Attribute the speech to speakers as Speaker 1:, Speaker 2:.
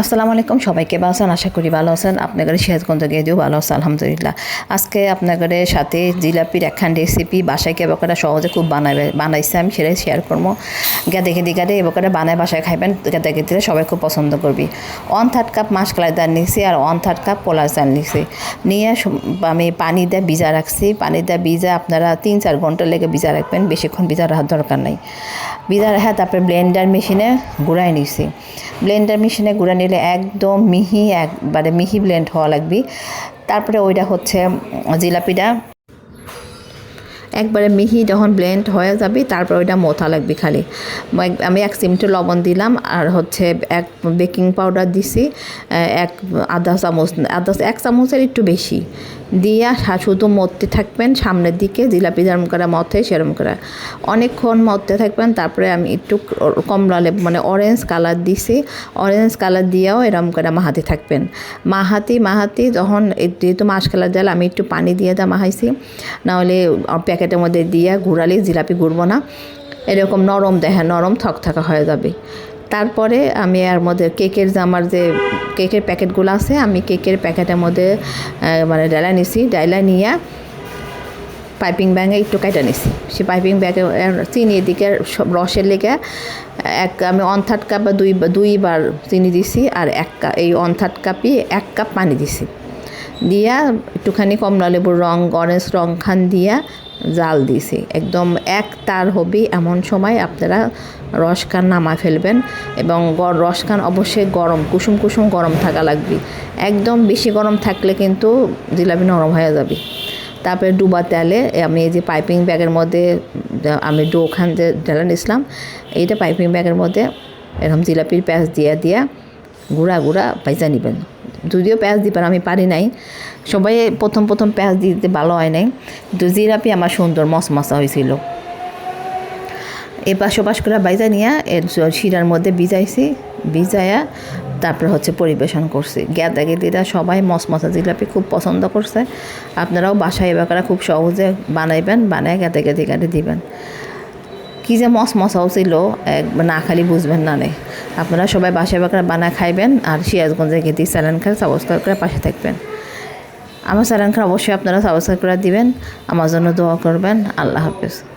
Speaker 1: আসসালামু আলাইকুম, সবাইকে ভালো আছেন? আশা করি ভালো আছেন। আপনাদের সিরাজগঞ্জ গিয়ে দিও, ভালো আছে আলহামদুলিল্লাহ। আজকে আপনাদের সাথে জিলাপির একখান রেসিপি বাসায় কে বকাটা সহজে খুব বানাবে বানাইছে, আমি সেটাই শেয়ার করব। গেদে গেদি গাড়ি এবকারে বানায় বাসায় খাইবেন, গেদে গেদিতে সবাই খুব পছন্দ করবি। ওয়ান থার্ড কাপ মাসকলাই দাল নিছি আর ওয়ান থার্ড কাপ পোলার চাল নিছি। নিয়ে আমি পানি দিয়ে ভিজা রাখছি। পানি দিয়ে ভিজা আপনারা তিন চার ঘণ্টা লেগে ভিজা রাখবেন, বেশিক্ষণ ভিজা রাখার দরকার নাই। ভিজা রাখা তারপরে ব্লেন্ডার মেশিনে গুঁড়াই নিছি। ব্লেন্ডার মেশিনে গুঁড়া নিলে একদম মিহি একবারে মিহি ব্লেন্ড হওয়া লাগবে। তারপরে ওইটা হচ্ছে জিলাপিটা। একবারে মিহি যখন ব্লেন্ড হয়ে যাবে, তারপর ওইটা মোথা লাগবে খালি। আমি এক চিমটে লবণ দিলাম, আর হচ্ছে এক বেকিং পাউডার দিছি এক আধা চামচ, আধা, এক চামচের একটু বেশি। দিয়া শুধু মরতে থাকবেন, সামনের দিকে জিলাপি যেরম করে মথে সেরম করে। অনেকক্ষণ মরতে থাকবেন, তারপরে আমি একটু কমলা মানে অরেঞ্জ কালার দিছি অরেঞ্জ কালার দিয়েও এরম করে মাহাতি থাকবেন। মাহাতি মাহাতি যখন যেহেতু মাছ কালার জাল, আমি একটু পানি দিয়ে দা মাহাইছি নাহলে প্যাকেটের মধ্যে দিয়ে ঘুরালে জিলাপি ঘুরবো না। এরকম নরম দেখে নরম থকথকা হয়ে যাবে। তারপরে আমি এর মধ্যে কেকের যে আমার যে কেকের প্যাকেটগুলো আছে, আমি কেকের প্যাকেটের মধ্যে মানে ডালা নিছি। ডালা নিয়ে পাইপিং ব্যাগে একটু কেটে নিছি। সে পাইপিং ব্যাগে চিনি এদিকে রসের লেগে এক, আমি অন থার্ড কাপ বা দুই, দুইবার চিনি দিছি আর এক কাপ এই অন থার্ড কাপই এক কাপ পানি দিছি। দিয়া একটুখানি কমলা লেবুর রং অরেঞ্জ রং খান দিয়া জাল দিছি। একদম এক তার হবে এমন সময় আপনারা রসখান নামা ফেলবেন এবং রসখান অবশ্যই গরম, কুসুম কুসুম গরম থাকা লাগবে। একদম বেশি গরম থাকলে কিন্তু জিলাপি নরম হয়ে যাবে। তারপরে ডুবা তেলে আমি এই যে পাইপিং ব্যাগের মধ্যে, আমি ডো খান যে ঢেলে নিয়েছিলাম এইটা পাইপিং ব্যাগের মধ্যে এরকম জিলাপির প্যাঁচ দিয়ে দিয়া গুঁড়া গুঁড়া পাইজা নেবেন। যদিও পেঁয়াজ দিবেন আমি পারি নাই। সবাই প্রথম প্রথম পেঁয়াজ দিতে ভালো হয় নাই। কিন্তু জিলাপি আমার সুন্দর মশমশা হয়েছিল। এ পাশ ওপাশ করে বাইজা নিয়ে, এর শিরার মধ্যে ভিজাইছি ভিজায়া তারপরে হচ্ছে পরিবেশন করছি। গেদা গেদিরা সবাই মশমশা জিলাপি খুব পছন্দ করছে। আপনারাও বাসায় এবার খুব সহজে বানাইবেন বানায় গেদে গেদি গাড়ি দিবেন। কী যে মস মশাও ছিল, এক না খালি বুঝবেন না নেই আপনারা সবাই বাসায় বাঁকড়া বানা খাইবেন আর সিরাজগঞ্জে গেতি স্যালান খান সাবস্ক্রাইব করে পাশে থাকবেন। আমার স্যালান খান অবশ্যই আপনারা সাবস্ক্রাইব করে দিবেন। আমার জন্য দোয়া করবেন। আল্লাহ হাফেজ।